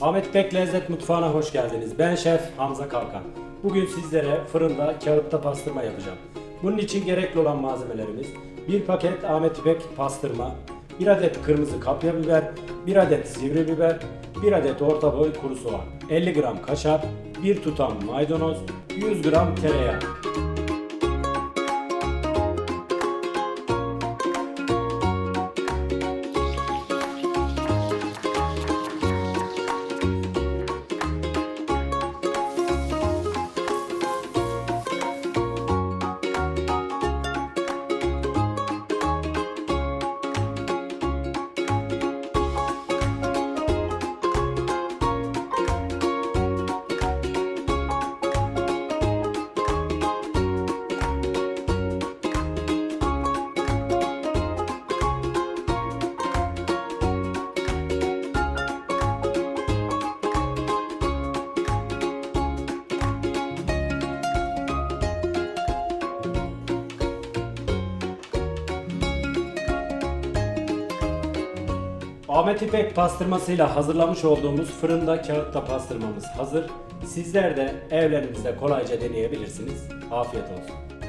Ahmet Bek Lezzet Mutfağı'na hoş geldiniz. Ben Şef Hamza Kalkan. Bugün sizlere fırında kağıtta pastırma yapacağım. Bunun için gerekli olan malzemelerimiz 1 paket Ahmet İpek pastırma, 1 adet kırmızı kapya biber, 1 adet sivri biber, 1 adet orta boy kuru soğan, 50 gram kaşar, 1 tutam maydanoz, 100 gram tereyağı. Ahmet İpek pastırmasıyla hazırlamış olduğumuz fırında kağıtta pastırmamız hazır. Sizler de evlerinizde kolayca deneyebilirsiniz. Afiyet olsun.